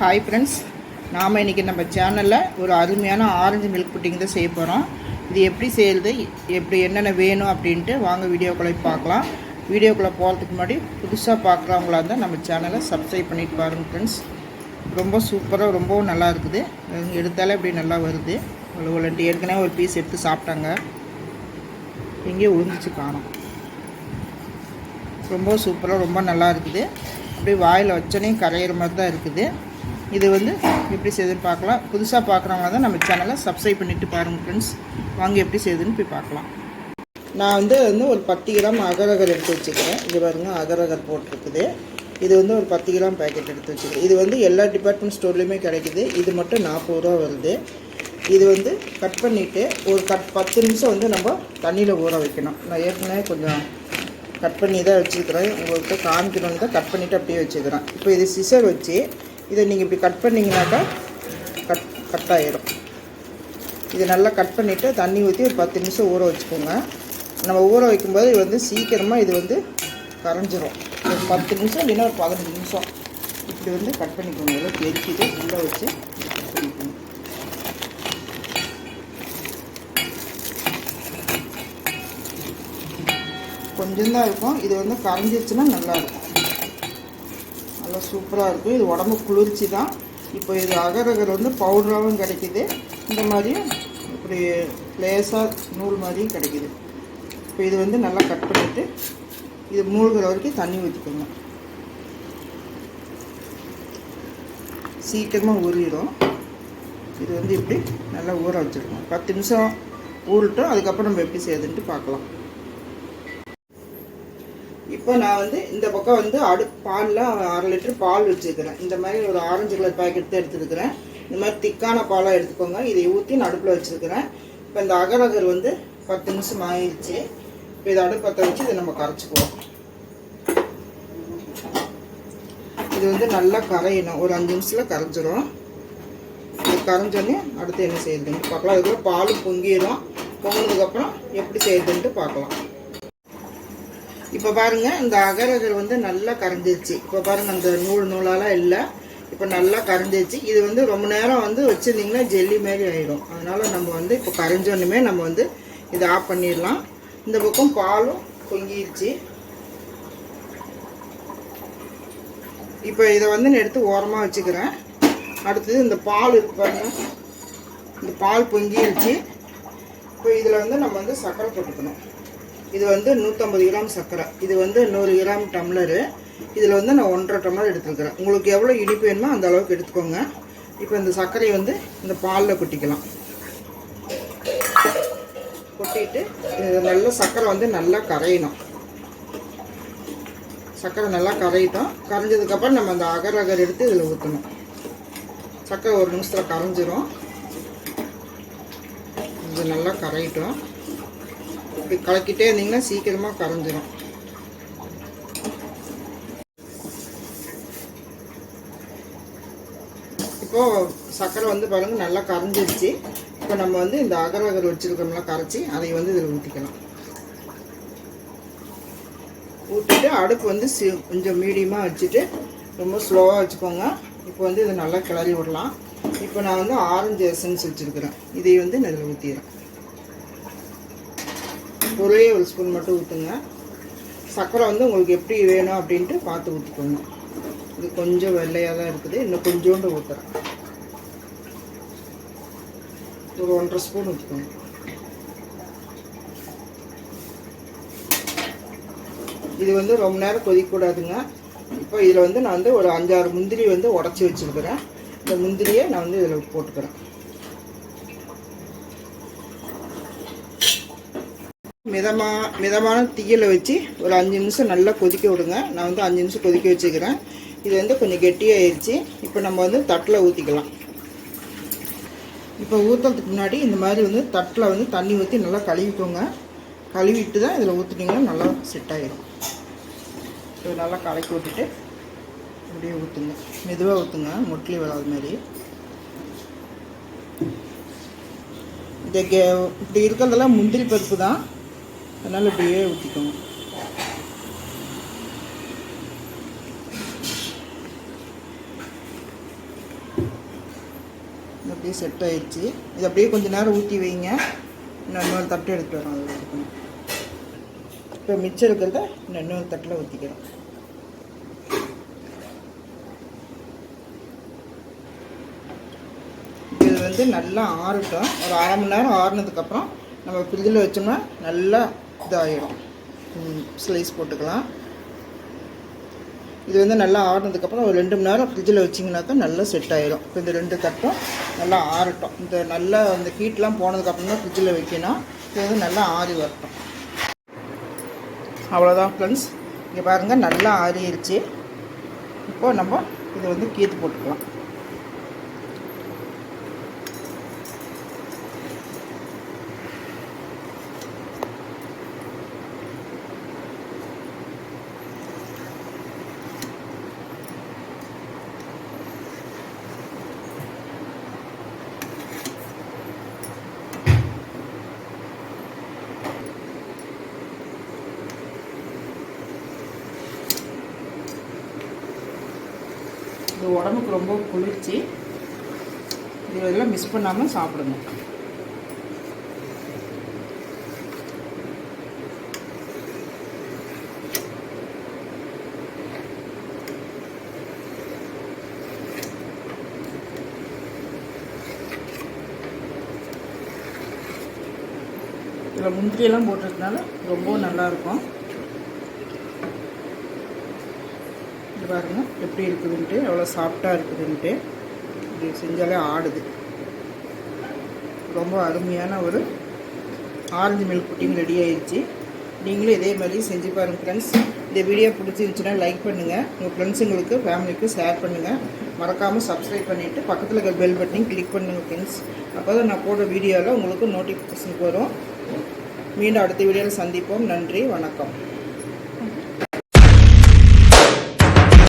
Hi friends நாம் இன்றைக்கி நம்ம சேனலில் ஒரு அருமையான ஆரஞ்சு மில்க் புட்டிங் தான் செய்ய போகிறோம் இது எப்படி செய்கிறது எப்படி என்னென்ன வேணும் அப்படின்ட்டு வாங்க வீடியோக்குள்ளே பார்க்கலாம். வீடியோக்குள்ளே போகிறதுக்கு முன்னாடி புதுசாக பார்க்குறவங்களா இருந்தால் நம்ம சேனலை சப்ஸ்கிரைப் பண்ணிட்டு பாருங்கள் ஃப்ரெண்ட்ஸ் ரொம்ப சூப்பராக ரொம்பவும் நல்லா இருக்குது. எடுத்தாலே இப்படி நல்லா வருது. ஒரு உள்ள ஏற்கனவே ஒரு பீஸ் எடுத்து சாப்பிட்டாங்க. எங்கேயும் உழுந்துச்சு காணும் ரொம்ப சூப்பராக ரொம்ப நல்லா இருக்குது. அப்படியே வாயில் வச்சோன்னே கரையிற மாதிரி தான் இருக்குது. இது வந்து எப்படி செய்யுதுன்னு பார்க்கலாம். புதுசாக பார்க்குறவங்க தான் நம்ம சேனலை சப்ஸ்கிரைப் பண்ணிவிட்டு பாருங்கள் ஃப்ரெண்ட்ஸ் வாங்க எப்படி செய்யுதுன்னு போய் பார்க்கலாம். நான் வந்து வந்து ஒரு பத்து கிராம் அகரகர் எடுத்து வச்சுக்கிறேன். இது பாருங்க அகரகர் போட்டிருக்குது. இது வந்து ஒரு பத்து கிராம் பேக்கெட் எடுத்து வச்சுக்கிறேன். இது வந்து எல்லா டிபார்ட்மெண்ட் ஸ்டோர்லேயுமே கிடைக்குது. இது மட்டும் நாற்பது ரூபா வருது. இது வந்து கட் பண்ணிவிட்டு ஒரு கட் பத்து நிமிஷம் வந்து நம்ம தண்ணியில் ஊற வைக்கணும். நான் ஏற்கனவே கொஞ்சம் கட் பண்ணி தான் வச்சுருக்கிறேன். உங்கள்கிட்ட காமிக்கணும்னு தான் கட் பண்ணிவிட்டு அப்படியே வச்சுக்கிறேன் இப்போ இது சிசர் வச்சு இதை நீங்கள் இப்படி கட் பண்ணிங்கனாக்கா கட் கட் ஆயிரும். இது நல்லா கட் பண்ணிவிட்டு தண்ணி ஊற்றி ஒரு பத்து நிமிஷம் ஊற வச்சுக்கோங்க. நம்ம ஊற வைக்கும்போது இது வந்து சீக்கிரமாக இது வந்து கரைஞ்சிரும். ஒரு பத்து நிமிஷம் இல்லைன்னா ஒரு பதினஞ்சு நிமிஷம். இப்படி வந்து கட் பண்ணிக்கோங்க. எல்லாம் பெருக்கிட்டு உள்ளே வச்சு கட் பண்ணிக்கோங்க கொஞ்சம் தான் இருக்கும். இது வந்து கரைஞ்சிருச்சுன்னா நல்லா இருக்கும். சூப்பராக இருக்கும். இது உடம்பு குளிர்ச்சி தான் இப்போ இது அகரகர் வந்து பவுடராகவும் கிடைக்குது. இந்த மாதிரியும் இப்படி லேசாக நூல் மாதிரியும் கிடைக்குது. இப்போ இது வந்து நல்லா கட் பண்ணிவிட்டு இது மூழ்கிற வரைக்கும் தண்ணி ஊற்றிக்கோங்க சீக்கிரமாக ஊறிடும். இது வந்து இப்படி நல்லா ஊற வச்சுருக்கோம் பத்து நிமிஷம் ஊறட்டும். அதுக்கப்புறம் நம்ம எப்படி செய்யுதுன்ட்டு பார்க்கலாம். இப்போ நான் வந்து இந்த பக்கம் வந்து அடு பாலில் அரை லிட்டர் பால் வச்சுருக்கிறேன். இந்த மாதிரி ஒரு ஆரஞ்சு கலர் பாக்கெட் தான் எடுத்துருக்கிறேன். இந்த மாதிரி திக்கான பாலாக எடுத்துக்கோங்க. இதை ஊற்றி நடுப்பில் வச்சுருக்கிறேன். இப்போ இந்த அகரகர் வந்து பத்து நிமிஷம் ஆயிடுச்சு. இப்போ இதை அடுப்பத்தை வச்சு இதை நம்ம கரைச்சிக்குவோம். இது வந்து நல்லா கரையணும். ஒரு அஞ்சு நிமிஷத்தில் கரைஞ்சிரும். இது கரைஞ்சோடனே அடுத்து என்ன செய்யுதுன்னு பார்க்கலாம். அதுக்குள்ளே பால் பொங்கிடும் பொங்கினதுக்கப்புறம் எப்படி செய்யுதுன்ட்டு பார்க்கலாம். இப்போ பாருங்கள் இந்த அகரகர் வந்து நல்லா கரைஞ்சிருச்சு. இப்போ பாருங்கள் அந்த நூல் நூலாலாம் இல்லை. இப்போ நல்லா கரைஞ்சிருச்சு. இது வந்து ரொம்ப நேரம் வந்து வச்சுருந்தீங்கன்னா ஜெல்லி மாரி ஆகிடும் அதனால் நம்ம வந்து இப்போ கரைஞ்சோன்னுமே நம்ம வந்து இதை ஆஃப் பண்ணிடலாம். இந்த பக்கம் பாலும் பொங்கிருச்சு. இப்போ இதை வந்து நான் எடுத்து ஓரமாக வச்சுக்கிறேன். அடுத்தது இந்த பால் இருக்கு பாருங்கள் இந்த பால் பொங்கிருச்சு. இப்போ இதில் வந்து நம்ம வந்து சக்கரை போட்டுக்கணும். இது வந்து நூற்றம்பது கிராம் சர்க்கரை. இது வந்து நூறு கிராம் டம்ளரு. இதில் வந்து நான் ஒன்றரை டம்ளர் எடுத்துருக்கிறேன். உங்களுக்கு எவ்வளோ இனிப்பு வேணுமோ அந்த அளவுக்கு எடுத்துக்கோங்க. இப்போ இந்த சர்க்கரையை வந்து இந்த பாலில் கொட்டிக்கலாம். கொட்டிட்டு நல்ல சர்க்கரை வந்து நல்லா கரையணும். சர்க்கரை நல்லா கரையிட்டோம். கரைஞ்சதுக்கப்புறம் நம்ம அந்த அகர் அகர் எடுத்து இதில் ஊற்றணும் சர்க்கரை ஒரு நிமிஷத்தில் கரைஞ்சிரும். இது நல்லா கரையிட்டோம். இப்படி கலக்கிட்டே இருந்தீங்கன்னா சீக்கிரமாக கரைஞ்சிடும் இப்போது சர்க்கரை வந்து பாருங்கள் நல்லா கரைஞ்சிருச்சு. இப்போ நம்ம வந்து இந்த அகர் அகர் வச்சுருக்கோம்லாம் கரைச்சி அதை வந்து இதில் ஊற்றிக்கலாம் ஊற்றிட்டு அடுப்பு வந்து சி கொஞ்சம் மீடியமாக வச்சுட்டு ரொம்ப ஸ்லோவாக வச்சுக்கோங்க. இப்போ வந்து இதை நல்லா கிளறி விடலாம். இப்போ நான் வந்து ஆரஞ்சு எசன்ஸ் வச்சுருக்கிறேன். இதை வந்து நான் இதில் ஊற்றிடுறேன் ஒரே ஒரு ஸ்பூன் மட்டும் ஊற்றுங்க சர்க்கரை வந்து உங்களுக்கு எப்படி வேணும் அப்படின்ட்டு பார்த்து ஊற்றிக்கோங்க இது கொஞ்சம் வெள்ளையாக தான் இருக்குது. இன்னும் கொஞ்சோண்டு ஊற்றுறேன் ஒரு ஒன்றரை ஸ்பூன் ஊற்றிக்கோங்க இது வந்து ரொம்ப நேரம் கொதிக்கக்கூடாதுங்க. இப்போ இதில் வந்து நான் வந்து ஒரு அஞ்சாறு முந்திரி வந்து உடச்சி வச்சுருக்கிறேன். இந்த முந்திரியை நான் வந்து இதில் போட்டுக்கிறேன். மிதமாக மிதமான தீயில் வச்சு ஒரு அஞ்சு நிமிஷம் நல்லா கொதிக்க விடுங்க. நான் வந்து அஞ்சு நிமிஷம் கொதிக்க வச்சுக்கிறேன். இது வந்து கொஞ்சம் கெட்டியாயிருச்சு. இப்போ நம்ம வந்து தட்டில் ஊற்றிக்கலாம் இப்போ ஊற்றுறதுக்கு முன்னாடி இந்த மாதிரி வந்து தட்டில் வந்து தண்ணி ஊற்றி நல்லா கழுவிக்கோங்க. கழுவிட்டு தான் இதில் ஊற்றுனீங்கன்னா நல்லா செட் ஆகிடும் இது நல்லா கலக்கி விட்டுட்டு அப்படியே ஊற்றுங்க மெதுவாக ஊற்றுங்க முட்லி வராத மாதிரி. இந்த கே இப்படி இருக்கிறதெல்லாம் முந்திரி பருப்பு தான். அதனால் இப்படியே ஊற்றிக்கோங்க அப்படியே செட் ஆயிடுச்சு இது அப்படியே கொஞ்ச நேரம் ஊற்றி வைங்க. இன்னும் இன்னொரு தட்டு எடுத்துட்டு வரோம் அதில் எடுக்கணும் இப்போ மிச்சம் இருக்கிறத இன்னும் இன்னொரு தட்டில் ஊற்றிக்கிறோம் இது வந்து நல்லா ஆறட்டும். ஒரு அரை மணி நேரம் ஆறுனதுக்கப்புறம் நம்ம ஃப்ரிட்ஜில் வச்சோம்னா நல்லா இதாகிடும். ஸ்லைஸ் போட்டுக்கலாம். இது வந்து நல்லா ஆறுனதுக்கப்புறம் ஒரு ரெண்டு மணி நேரம் ஃப்ரிட்ஜில் வச்சிங்கனாக்கா நல்லா செட் ஆகிடும் இப்போ இந்த ரெண்டு தட்டும் நல்லா ஆறட்டும். இந்த நல்லா அந்த ஹீட்லாம் போனதுக்கப்புறம் தான் ஃப்ரிட்ஜில் வைக்கணும். இது வந்து நல்லா ஆறி வரட்டும். அவ்வளோதான் ஃப்ரெண்ட்ஸ் இங்கே பாருங்கள் நல்லா ஆறிடுச்சு இப்போது நம்ம இதை வந்து கீத்து போட்டுக்கலாம் இது உடம்புக்கு ரொம்ப குளிர்ச்சி. இதெல்லாம் மிஸ் பண்ணாமல் சாப்பிடுங்க. இதில் முந்திரியெல்லாம் போட்டிருக்கனால ரொம்பவும் நல்லாயிருக்கும் பாருங்கள் பாருங்க எப்படி இருக்குதுன்ட்டு எவ்வளோ சாஃப்டாக இருக்குதுன்ட்டு. இது செஞ்சாலே ஆடுது. ரொம்ப அருமையான ஒரு ஆரஞ்சு மில்க் புட்டிங் ரெடி ஆயிடுச்சு. நீங்களும் இதே மாதிரி செஞ்சு பாருங்கள் ஃப்ரெண்ட்ஸ் இந்த வீடியோ பிடிச்சிருந்துச்சுன்னா லைக் பண்ணுங்கள் உங்கள் ஃப்ரெண்ட்ஸுங்களுக்கு ஃபேமிலிக்கு ஷேர் பண்ணுங்கள் மறக்காமல் சப்ஸ்கிரைப் பண்ணிவிட்டு பக்கத்தில் இருக்க பெல் பட்டனையும் கிளிக் பண்ணுங்கள் ஃப்ரெண்ட்ஸ் அப்போ தான் நான் போடுற வீடியோவில் உங்களுக்கு நோட்டிஃபிகேஷன் வரும். மீண்டும் அடுத்த வீடியோவில் சந்திப்போம். நன்றி வணக்கம்.